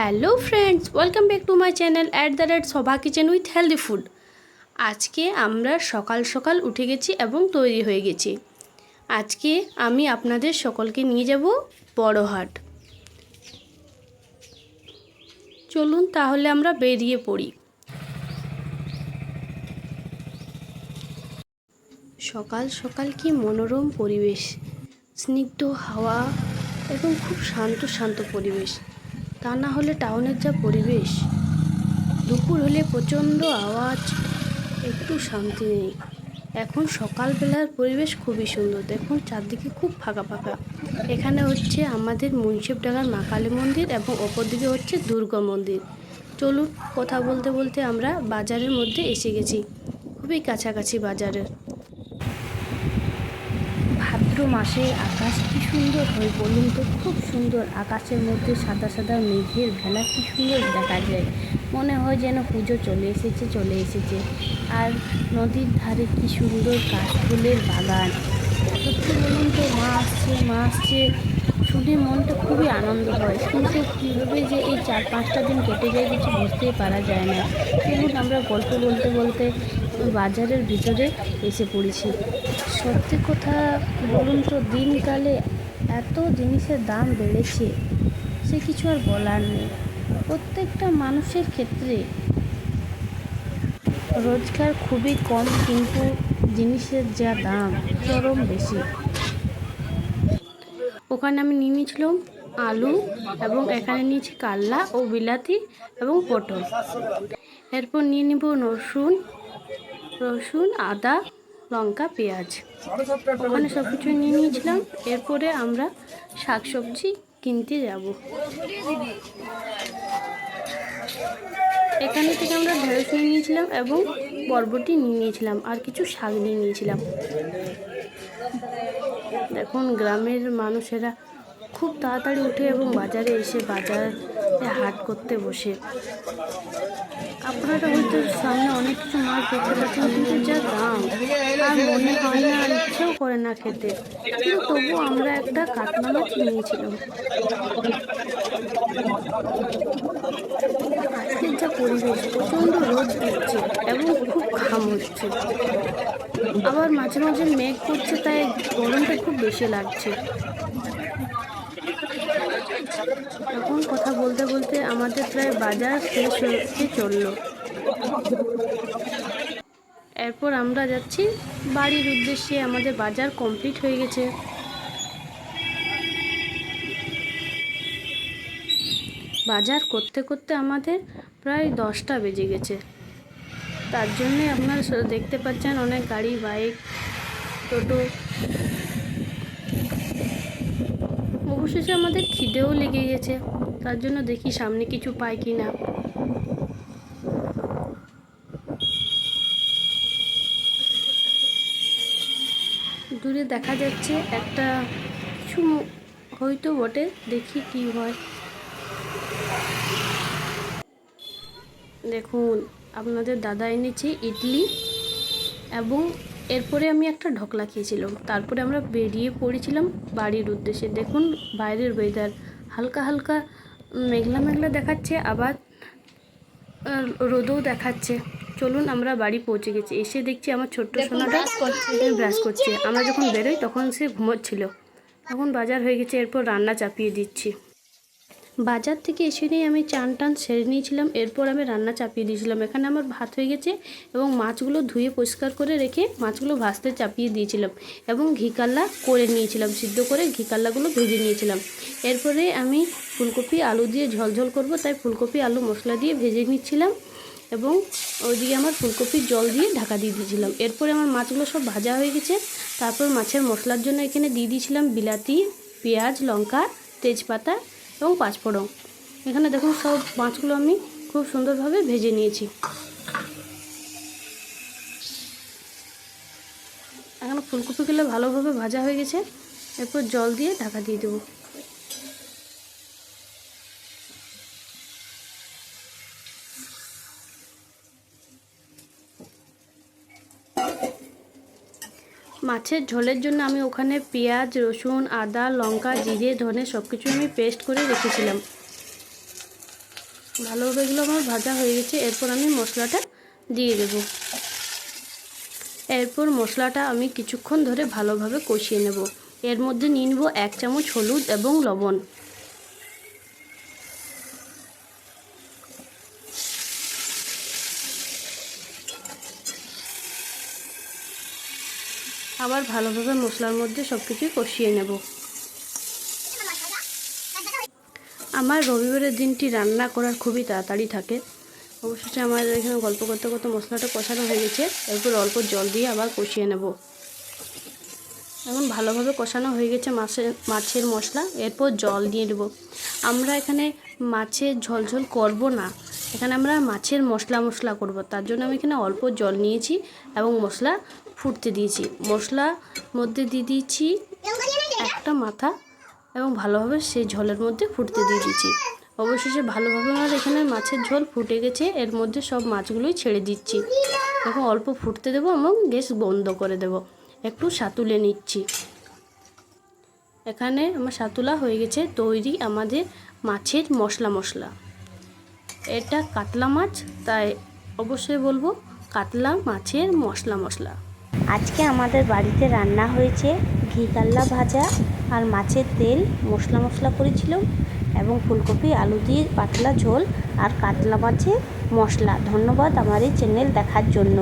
Hello friends, welcome back to my channel at the rate সভা kitchen with healthy food. আজকে আমরা সকাল সকাল উঠে গেছি এবং তৈরি হয়ে গেছি। আজকে আমি আপনাদের সকলকে নিয়ে যাব বড় হাট চলুন তাহলে আমরা বেরিয়ে পড়ি। সকাল সকাল কি মনোরম পরিবেশ, স্নিগ্ধ হাওয়া এবং খুব শান্ত শান্ত পরিবেশ। তা না হলে টাউনের যা পরিবেশ। দুপুর হলে প্রচণ্ড আওয়াজ, একটু শান্তি নেই। এখন সকালবেলার পরিবেশ খুবই সুন্দর। দেখুন, চারদিকে খুব ফাঁকা ফাঁকা। এখানে হচ্ছে আমাদের মুন্সিপডাঙ্গার মা কালী মন্দির এবং অপর দিকে হচ্ছে দুর্গা মন্দির। চলুন, কথা বলতে বলতে আমরা বাজারের মধ্যে এসে গেছি। খুবই কাছাকাছি বাজারের। ভাদ্র মাসে আকাশ কি সুন্দর হয় বলুন তো? খুব সুন্দর। আকাশের মধ্যে সাদা সাদা মেঘের ভেলা কি সুন্দর দেখা যায়। মনে হয় যেন পুজো চলে এসেছে চলে এসেছে। আর নদীর ধারে কি সুন্দর কাশফুলের বাগান। সত্যি বলুন তো, মা আসছে মা আসছে। শুনে মনটা খুবই আনন্দ হয়। কিন্তু কীভাবে যে এই চার পাঁচটা দিন কেটে যায় কিছু বুঝতেই পারা যায় না। চলুন আমরা গল্প বলতে বলতে বাজারের ভিতরে এসে পড়েছি। সত্যি কথা বলুন তো, দিনকালে এত জিনিসের দাম বেড়েছে, সে কিছু আর বলার নেই। প্রত্যেকটা মানুষের ক্ষেত্রে রোজগার খুবই কম, কিন্তু জিনিসের যা দাম, চরম বেশি। ওখানে আমি নিয়ে নিয়েছিলাম আলু এবং এখানে নিয়েছি কাল্লা ও বিলাতি এবং পটল। এরপর নিয়ে নিব রসুন রসুন, আদা লঙ্কা পেঁয়াজ। ওখানে সব কিছু নিয়ে নিয়েছিলাম। এরপরে আমরা শাকসবজি কিনতে যাব। এখানে থেকে আমরা ঢেঁড়স নিয়ে নিয়েছিলাম এবং বরবটি নিয়ে নিয়েছিলাম আর কিছু শাক নিয়ে নিয়েছিলাম। এখন গ্রামের মানুষেরা খুব তাড়াতাড়ি উঠে এবং বাজারে এসে বাজারে হাট করতে বসে। আপনারা হয়তো সামনে অনেক কিছু মাছ দেখতে পাচ্ছেন, কিন্তু যা দাম, আর মনে হয় না, আর ইচ্ছেও করে না খেতে। কিন্তু তবু আমরা একটা কাতলা মাছ নিয়েছিলাম। আজকের যা পরিবেশ, প্রচণ্ড রোদ দিচ্ছে এবং খুব ঘাম হচ্ছে। আবার মাঝে মাঝে মেঘ করছে, তাই গরমটা খুব বেশি লাগছে। এখন কথা বলতে বলতে আমাদের প্রায় বাজার শেষ হতে চলল। এরপর আমরা যাচ্ছি বাড়ির উদ্দেশ্যে, আমাদের বাজার কমপ্লিট হয়ে গেছে। বাজার করতে করতে আমাদের প্রায় দশটা বেজে গেছে। তার জন্যে আপনারা দেখতে পাচ্ছেন অনেক গাড়ি, বাইক, টোটো অবশেষে আমাদের খিদেও লেগে গেছে। তার জন্য দেখি সামনে কিছু পাই কি না দূরে দেখা যাচ্ছে একটা কিছু হয়তো বটে, দেখি কি হয়। দেখুন, আপনাদের দাদা এনেছে ইডলি এবং এরপরে আমি একটা ঢকলা খেয়েছিলাম। তারপরে আমরা বেরিয়ে পড়েছিলাম বাড়ির উদ্দেশ্যে। দেখুন বাইরের ওয়েদার হালকা হালকা মেঘলা মেঘলা দেখাচ্ছে আবার রোদও দেখাচ্ছে। চলুন আমরা বাড়ি পৌঁছে গেছি। এসে দেখছি আমার ছোট্ট সোনাটা ব্রাশ করছে। আমরা যখন বেরোই তখন সে ঘুমোচ্ছিল। এখন বাজার হয়ে গেছে এরপর রান্না চাপিয়ে দিচ্ছি। বাজার থেকে এসে নিয়ে আমি চান টান সেরে নিয়েছিলাম। এরপর আমি রান্না চাপিয়ে দিয়েছিলাম। এখানে আমার ভাত হয়ে গেছে এবং মাছগুলো ধুয়ে পরিষ্কার করে রেখে মাছগুলো ভাজতে চাপিয়ে দিয়েছিলাম এবং ঘিকাল্লা করে নিয়েছিলাম, সিদ্ধ করে ঘিকাল্লাগুলো ভেজে নিয়েছিলাম। এরপরে আমি ফুলকপি, আলু দিয়ে ঝলঝল করব, তাই ফুলকপি, আলু, মশলা দিয়ে ভেজে নিচ্ছিলাম এবং ওইদিকে আমার ফুলকপির জল দিয়ে ঢাকা দিয়ে দিয়েছিলাম। এরপরে আমার মাছগুলো সব ভাজা হয়ে গেছে। তারপর মাছের মশলার জন্য এখানে দিয়ে দিয়েছিলাম বিলাতি, পেঁয়াজ, লঙ্কা, তেজপাতা এবং পাঁচফোড়ন। এখানে দেখুন সব মাছগুলো আমি খুব সুন্দরভাবে ভেজে নিয়েছি। এখন ফুলকপিগুলো ভালোভাবে ভাজা হয়ে গেছে। এরপর জল দিয়ে ঢাকা দিয়ে দেবো। মাছের ঝোলের জন্য আমি ওখানে পেঁয়াজ, রসুন, আদা, লঙ্কা, জিরে, ধনে সব কিছু আমি পেস্ট করে রেখেছিলাম। ভালোভাবে এগুলো আমার ভাজা হয়ে গেছে। এরপর আমি মশলাটা দিয়ে দেব। এরপর মশলাটা আমি কিছুক্ষণ ধরে ভালোভাবে কষিয়ে নেব। এর মধ্যে নিয়ে নেব এক চামচ হলুদ এবং লবণ। আবার ভালোভাবে মশলার মধ্যে সব কিছুই কষিয়ে নেব। আমার রবিবারের দিনটি রান্না করার খুবই তাড়াতাড়ি থাকে। অবশেষে আমার এখানে গল্প করতে করতে মশলাটা কষানো হয়ে গেছে। এরপর অল্প জল দিয়ে আবার কষিয়ে নেব। এখন ভালোভাবে কষানো হয়ে গেছে মাছের মাছের মশলা। এরপর জল দিয়ে দেবো। আমরা এখানে মাছের ঝলঝল ঝোল করব না। এখানে আমরা মাছের মশলা মশলা করব। তার জন্য আমি এখানে অল্প জল নিয়েছি এবং মশলা ফুটতে দিয়েছি। মশলা মধ্যে দিয়ে দিয়েছি একটা মাথা এবং ভালোভাবে সেই ঝোলের মধ্যে ফুটতে দিয়ে দিয়েছি। অবশেষে ভালোভাবে আমার এখানে মাছের ঝোল ফুটে গেছে। এর মধ্যে সব মাছগুলোই ছেড়ে দিচ্ছি। এখন অল্প ফুটতে দেবো এবং গ্যাস বন্ধ করে দেব। একটু সাতুলে নিচ্ছি। এখানে আমার সাতুলা হয়ে গেছে। তৈরি আমাদের মাছের মশলা মশলা। এটা কাতলা মাছ, তাই অবশ্যই বলব কাতলা মাছের মশলা মশলা। আজকে আমাদের বাড়িতে রান্না হয়েছে ঘি কাল্লা ভাজা আর মাছের তেল, মশলা মশলা করেছিলাম এবং ফুলকপি, আলু দিয়ে পাতলা ঝোল আর কাতলা মাছের মশলা। ধন্যবাদ আমার এই চ্যানেল দেখার জন্য।